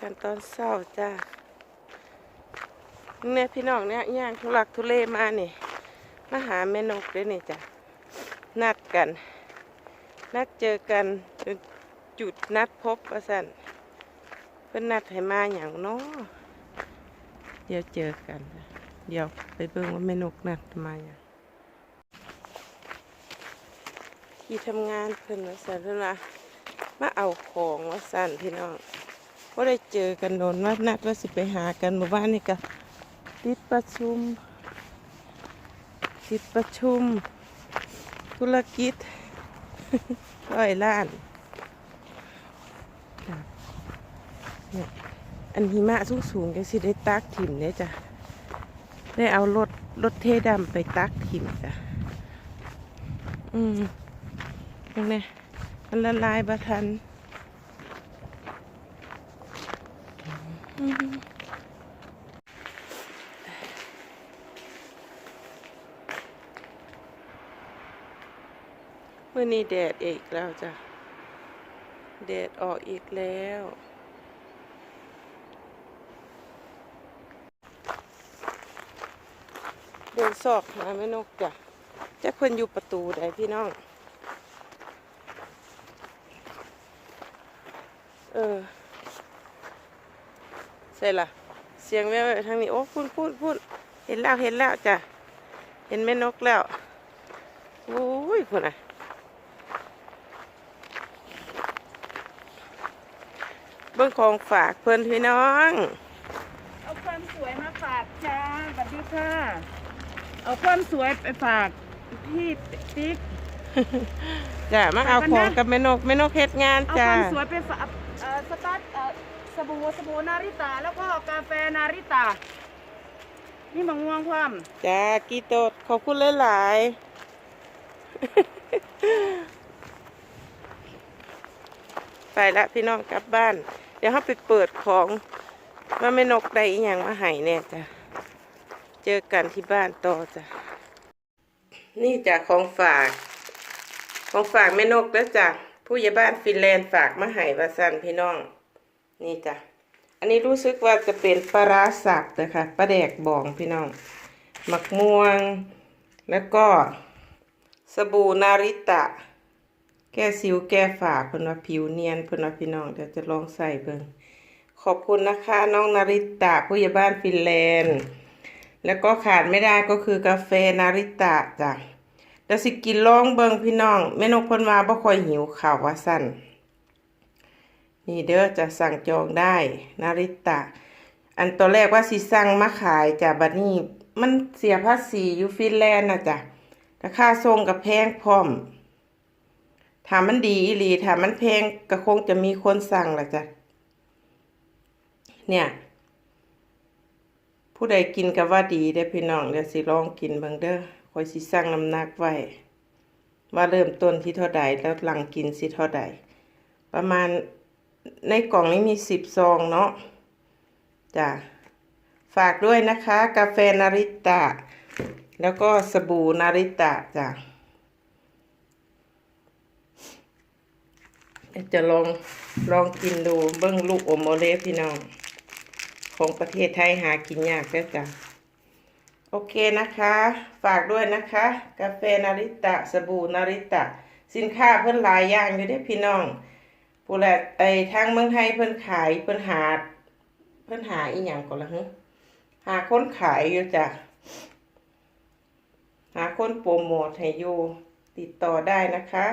กันตอนเช้าจ้าเนี่ยพี่น้องเนี่ยย่างทุลักทุเลมานี่มาหาแม่นกเด้นี่จ้ะนัดกัน นัดเจอกันจุดนัดพบว่าสันเพิ่อนนัดให้มาอย่างเนาะเดี๋ยวเจอกัน เดี๋ยวไปเบิ่งว่าแม่นกนัดมาอย่างที่ทำงานเพิ่อนว่าสันเพิ่นว่ามาเอาของว่าสันพี่น้อง ว่าได้เจอกันโดนว่านัดว่าสิไปหากันหมู่บ้านนี่ก็ติดประชุม ติดประชุม ธุรกิจร้อยล้านเนี่ยอันหิมะสูงสูงก็สิได้ตักถิ่มเนี่ยจ้ะ ได้เอารถรถเทดำไปตักถิ่มจ้ะ อืมตรงนี้มันละลายบะทัน มเมื่อนี้แดดอีกแล้วจ้ะ แดดออกอีกแล้วเดินซอกหาแม่นกจ้ะจะคนอยู่ประตูใดพี่น้อง เออ ใส่ละเสียงแว่วๆทางนี้โอ้พูดพูดพูดเห็นแล้วเห็นแล้วจ้ะเห็นแม่นกแล้วโอ้ยคุณอะเบื้องของฝากเพื่อนพี่น้อง เอาความสวยมาฝากจ้าสวัสดีค่ะเอาความสวยไปฝากพี่ติ๊กจ้ะมาเอาของกับแม่นกแม่นกเฮ็ดงานเอาจ้ะความสวยไปฝากเอ่อสตาร์ทเอ่อ สบู่สบู่นาริตา แล้วก็กาแฟนาริตา นี่มะม่วงความจ้ากีโตดขอบคุณหลายๆ ไปละพี่น้องกลับบ้าน เดี๋ยวเขาไปเปิดของว่าแม่นกได้อีหยังมาให้แน่จ้ะ เจอกันที่บ้านต่อจ้ะ นี่จ้ะของฝาก ของฝากแม่นกแล้วจ้ะผู้ใหญ่บ้านฟินแลนด์ฝากมาให้ว่าสันพี่น้อง นี่จ้ะ อันนี้รู้สึกว่าจะเป็นปลาร้าสับนะคะปลาแดกบองพี่น้องหมักม่วง แล้วก็สบู่นาริตะ แก้สิวแก้ฝาเพิ่นว่าผิวเนียนเพิ่นว่าพี่น้องเดี๋ยวจะลองใส่เบิ่งขอบคุณนะคะ น้องนาริตะผู้ใหญ่บ้านฟินแลนด์ แล้วก็ขาดไม่ได้ก็คือกาแฟนาริตะจ้ะเดี๋ยวสิกินลองเบิ่งพี่น้องแม่นกเพิ่นว่าบ่ค่อยหิวข้าวว่าสั่น นี่เด้อจะสั่งจองได้นาริตะ อันตัวแรกว่าสิสั่งมาขายจ้ะบัดนี้มันเสียภาษีอยู่ฟินแลนด์นะจ้ะราคาส่งกับแพงพร้อมถ้ามันดีอีหลีถ้ามันแพงก็คงจะมีคนสั่งละจ้ะเนี่ย ผู้ใดกินก็ว่าดีได้พี่น้องเดี๋ยวสิลองกินบิ่งเด้อคอยสิสั่งน้ำหนักไว้ว่าเริ่มต้นที่เท่าใดแล้วหลังกินสิเท่าใดประมาณ ในกล่องนี้มีสิบซองเนาะจ้ะฝากด้วยนะคะ กาแฟนาริตะ แล้วก็สบู่นาริตะจ้ะจะลองลองกินดูเบิ้งลูกอมโอเลฟพี่น้อง ของประเทศไทยหากินยากแล้วจ้ะโอเคนะคะ ฝากด้วยนะคะ กาแฟนาริตะ สบู่นาริตะ สินค้าเพิ่นหลายอย่างอยู่ได้พี่น้อง ปูแลไอ้ทางเมืองไทยเพิ่นขายเพิ่นหา เพิ่นหาอีหยังก่อนละฮึหาคนขายอยู่จ้ะหาคนโปรโมทให้อยู่ติดต่อได้นะคะ